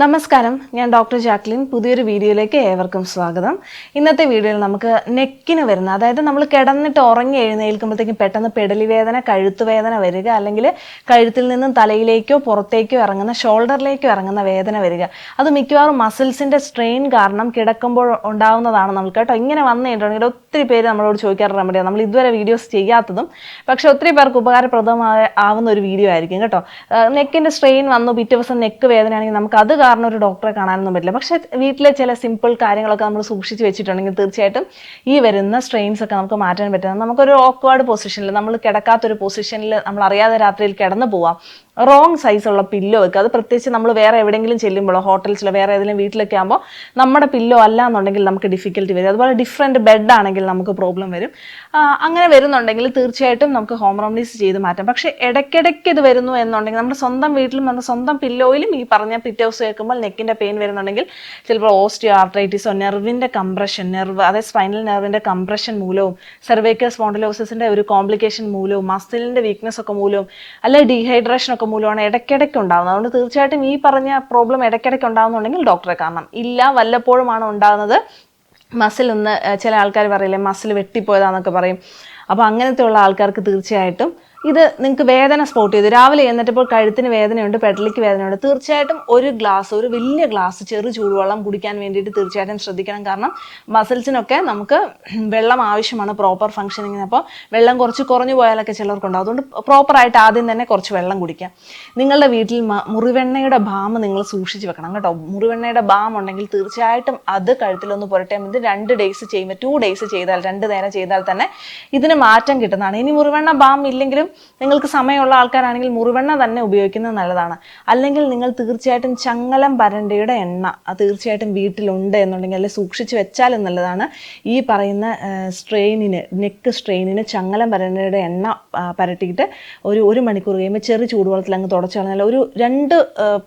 നമസ്കാരം ഞാൻ doctor Jacqueline. പുതിയൊരു വീഡിയോയിലേക്ക് ഏവർക്കും സ്വാഗതം. ഇന്നത്തെ വീഡിയോയിൽ നമുക്ക് നെക്കിന് വരുന്ന അതായത് നമ്മൾ കിടന്നിട്ട് ഉറങ്ങി എഴുന്നേൽക്കുമ്പോഴത്തേക്കും പെട്ടെന്ന് പെടലി വേദന കഴുത്തുവേദന വരിക അല്ലെങ്കിൽ കഴുത്തിൽ നിന്നും തലയിലേക്കോ പുറത്തേക്കോ ഇറങ്ങുന്ന ഷോൾഡറിലേക്കോ ഇറങ്ങുന്ന വേദന വരിക. അത് മിക്കവാറും മസിൽസിന്റെ സ്ട്രെയിൻ കാരണം കിടക്കുമ്പോൾ ഉണ്ടാവുന്നതാണ് നമുക്ക് കേട്ടോ. ഇങ്ങനെ വന്നു കഴിഞ്ഞിട്ടുണ്ടെങ്കിൽ ഒത്തിരി പേര് നമ്മളോട് ചോദിക്കാറ് റെമഡിയാണ്. നമ്മൾ ഇതുവരെ വീഡിയോസ് ചെയ്യാത്തതും പക്ഷെ ഒത്തിരി പേർക്ക് ഉപകാരപ്രദമായ ആവുന്ന ഒരു വീഡിയോ ആയിരിക്കും കേട്ടോ. നെക്കിന്റെ സ്ട്രെയിൻ വന്നു പിറ്റേ ദിവസം നെക്ക് വേദനയാണെങ്കിൽ നമുക്ക് അത് കാരണം ഒരു ഡോക്ടറെ കാണാനൊന്നും പറ്റില്ല. പക്ഷെ വീട്ടിലെ ചില സിമ്പിൾ കാര്യങ്ങളൊക്കെ നമ്മൾ സൂക്ഷിച്ച് വെച്ചിട്ടുണ്ടെങ്കിൽ തീർച്ചയായിട്ടും ഈ വരുന്ന സ്ട്രെയിൻസ് ഒക്കെ നമുക്ക് മാറ്റാൻ പറ്റുന്നത് നമുക്കൊരു ഓക്വേർഡ് പൊസിഷനിൽ നമ്മൾ കിടക്കാത്തൊരു പൊസിഷനിൽ നമ്മൾ അറിയാതെ രാത്രിയിൽ കിടന്നു പോവാം. റോങ് സൈസുള്ള പില്ലോ വെക്കുക. അത് പ്രത്യേകിച്ച് നമ്മൾ വേറെ എവിടെയെങ്കിലും ചെല്ലുമ്പോഴോ ഹോട്ടൽസിലോ വേറെ ഏതെങ്കിലും വീട്ടിലൊക്കെ ആകുമ്പോൾ നമ്മുടെ പില്ലോ അല്ല എന്നുണ്ടെങ്കിൽ നമുക്ക് ഡിഫിക്കൽട്ടി വരും. അതുപോലെ ഡിഫറെന്റ് ബെഡ് ആണെങ്കിൽ നമുക്ക് പ്രോബ്ലം വരും. അങ്ങനെ വരുന്നുണ്ടെങ്കിൽ തീർച്ചയായിട്ടും നമുക്ക് ഹോം റെമഡീസ് ചെയ്ത് മാറ്റാം. പക്ഷേ ഇടയ്ക്കിടയ്ക്ക് ഇത് വരുന്നു എന്നുണ്ടെങ്കിൽ നമ്മുടെ സ്വന്തം വീട്ടിലും നമ്മുടെ സ്വന്തം പില്ലോയിലും ഈ പറഞ്ഞ പിറ്റേ ദിവസം കേൾക്കുമ്പോൾ നെക്കിന്റെ പെയിൻ വരുന്നുണ്ടെങ്കിൽ ചിലപ്പോൾ ഓസ്റ്റിയോ ആർട്രൈറ്റിസോ നെർവിന്റെ കംപ്രഷൻ നെർവ് അതായത് സ്പൈനൽ നെർവിന്റെ കംപ്രഷൻ മൂലവും സെർവൈക്കൽ സ്പോണ്ടിലോസിസിന്റെ ഒരു കോംപ്ലിക്കേഷൻ മൂലവും മസിലിന്റെ വീക്ക്നെസ് ഒക്കെ മൂലവും അല്ലെങ്കിൽ ഡീഹൈഡ്രേഷൻ ഒക്കെ മൂലമാണ് ഇടയ്ക്കിടയ്ക്ക് ഉണ്ടാകുന്നത് അതുകൊണ്ട് തീർച്ചയായിട്ടും ഈ പറഞ്ഞ പ്രോബ്ലം ഇടയ്ക്കിടയ്ക്ക് ഉണ്ടാകുന്നുണ്ടെങ്കിൽ ഡോക്ടറെ കാണണം. ഇല്ല വല്ലപ്പോഴുമാണ് ഉണ്ടാകുന്നത് മസിൽ ഒന്ന് ചില ആൾക്കാർ പറയില്ലേ മസിൽ വെട്ടിപ്പോയതാന്നൊക്കെ പറയും. അപ്പോൾ അങ്ങനത്തെ ഉള്ള ആൾക്കാർക്ക് തീർച്ചയായിട്ടും ഇത് നിങ്ങൾക്ക് വേദന സ്പോട്ട് ചെയ്തു. രാവിലെ എന്നിട്ടിപ്പോൾ കഴുത്തിന് വേദനയുണ്ട് പെടലിക്ക് വേദനയുണ്ട്. തീർച്ചയായിട്ടും ഒരു ഗ്ലാസ് ഒരു വലിയ ഗ്ലാസ് ചെറു ചൂടുവെള്ളം കുടിക്കാൻ വേണ്ടിയിട്ട് തീർച്ചയായിട്ടും ശ്രദ്ധിക്കണം. കാരണം മസിൽസിനൊക്കെ നമുക്ക് വെള്ളം ആവശ്യമാണ് പ്രോപ്പർ ഫങ്ഷനിങ്ങിന് അപ്പോൾ വെള്ളം കുറച്ച് കുറഞ്ഞു പോയാലൊക്കെ ചിലർക്കുണ്ടാവും അതുകൊണ്ട് പ്രോപ്പറായിട്ട് ആദ്യം തന്നെ കുറച്ച് വെള്ളം കുടിക്കാം. നിങ്ങളുടെ വീട്ടിൽ മുറിവെണ്ണയുടെ ബാം നിങ്ങൾ സൂക്ഷിച്ച് വെക്കണം കേട്ടോ. മുറിവെണ്ണയുടെ ബാം ഉണ്ടെങ്കിൽ തീർച്ചയായിട്ടും അത് കഴുത്തിലൊന്ന് പുരട്ടെ. ഇത് രണ്ട് ഡേയ്സ് ചെയ്യുമ്പോൾ ടു ഡേയ്സ് ചെയ്താൽ രണ്ട് നേരം ചെയ്താൽ തന്നെ ഇതിന് മാറ്റം കിട്ടുന്നതാണ്. ഇനി മുറിവെണ്ണ ബാം ഇല്ലെങ്കിലും നിങ്ങൾക്ക് സമയമുള്ള ആൾക്കാരാണെങ്കിൽ മുറിവെണ്ണ തന്നെ ഉപയോഗിക്കുന്നത് നല്ലതാണ്. അല്ലെങ്കിൽ നിങ്ങൾ തീർച്ചയായിട്ടും ചങ്ങലം പരണ്ടയുടെ എണ്ണ തീർച്ചയായിട്ടും വീട്ടിലുണ്ട് എന്നുണ്ടെങ്കിൽ അല്ലെങ്കിൽ സൂക്ഷിച്ച് വെച്ചാലും നല്ലതാണ്. ഈ പറയുന്ന സ്ട്രെയിനിന് നെക്ക് സ്ട്രെയിനിന് ചങ്ങലം പരണ്ടയുടെ എണ്ണ പരട്ടിയിട്ട് ഒരു ഒരു മണിക്കൂർ കഴിയുമ്പോൾ ചെറു ചൂടുവെള്ളത്തിൽ അങ്ങ് തുടച്ചു കളഞ്ഞാൽ ഒരു രണ്ട്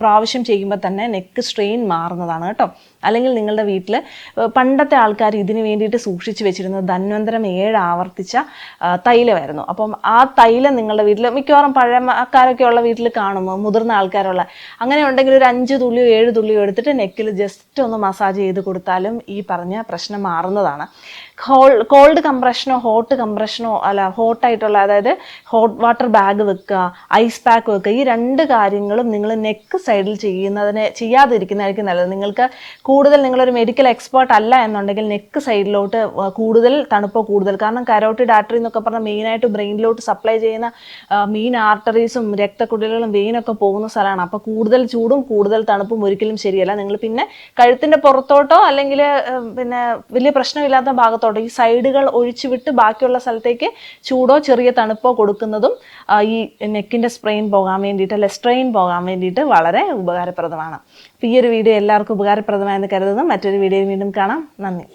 പ്രാവശ്യം ചെയ്യുമ്പോൾ തന്നെ നെക്ക് സ്ട്രെയിൻ മാറുന്നതാണ് കേട്ടോ. അല്ലെങ്കിൽ നിങ്ങളുടെ വീട്ടിൽ പണ്ടത്തെ ആൾക്കാർ ഇതിനു വേണ്ടിയിട്ട് സൂക്ഷിച്ച് വെച്ചിരുന്നത് ധന്വന്തരം ഏഴ് ആവർത്തിച്ച തൈലമായിരുന്നു. അപ്പം ആ തൈലം നിങ്ങളുടെ വീട്ടിൽ മിക്കവാറും പഴമക്കാരൊക്കെ ഉള്ള വീട്ടിൽ കാണും മുതിർന്ന ആൾക്കാരുള്ള. അങ്ങനെ ഉണ്ടെങ്കിൽ ഒരു അഞ്ച് തുള്ളിയോ ഏഴ് തുള്ളിയോ എടുത്തിട്ട് നെക്കിൽ ജസ്റ്റ് ഒന്ന് മസാജ് ചെയ്ത് കൊടുത്താലും ഈ പറഞ്ഞ പ്രശ്നം മാറുന്നതാണ്. കോൾ കോൾഡ് കംപ്രഷനോ ഹോട്ട് കംപ്രഷനോ അല്ല ഹോട്ടായിട്ടുള്ള അതായത് ഹോട്ട് വാട്ടർ ബാഗ് വെക്കുക ഐസ് പാക്ക് വെക്കുക ഈ രണ്ട് കാര്യങ്ങളും നിങ്ങൾ നെക്ക് സൈഡിൽ ചെയ്യുന്നതിന് ചെയ്യാതിരിക്കുന്നതായിരിക്കും നല്ലത്. നിങ്ങൾക്ക് കൂടുതൽ നിങ്ങളൊരു മെഡിക്കൽ എക്സ്പേർട്ട് അല്ല എന്നുണ്ടെങ്കിൽ നെക്ക് സൈഡിലോട്ട് കൂടുതൽ തണുപ്പോ കൂടുതൽ. കാരണം കരോട്ടി ഡാറ്ററി എന്നൊക്കെ പറഞ്ഞാൽ മെയിനായിട്ട് ബ്രെയിനിലോട്ട് സപ്ലൈ ചെയ്യുന്ന മെയിൻ ആർട്ടറീസും രക്തക്കുടലുകളും വെയിനൊക്കെ പോകുന്ന സ്ഥലമാണ്. അപ്പോൾ കൂടുതൽ ചൂടും കൂടുതൽ തണുപ്പും ഒരിക്കലും ശരിയല്ല. നിങ്ങൾ പിന്നെ കഴുത്തിന്റെ പുറത്തോട്ടോ അല്ലെങ്കിൽ പിന്നെ വലിയ പ്രശ്നമില്ലാത്ത ഭാഗത്തോട്ടോ ഈ സൈഡുകൾ ഒഴിച്ചുവിട്ട് ബാക്കിയുള്ള സ്ഥലത്തേക്ക് ചൂടോ ചെറിയ തണുപ്പോ കൊടുക്കുന്നതും ഈ നെക്കിന്റെ സ്പ്രെയിൻ പോകാൻ വേണ്ടിയിട്ട് അല്ലെ സ്ട്രെയിൻ പോകാൻ വേണ്ടിയിട്ട് വളരെ ഉപകാരപ്രദമാണ്. അപ്പോൾ ഈ ഒരു വീഡിയോ എല്ലാവർക്കും ഉപകാരപ്രദമായെന്ന് കരുതുന്നു. മറ്റൊരു വീഡിയോയിൽ വീണ്ടും കാണാം. നന്ദി.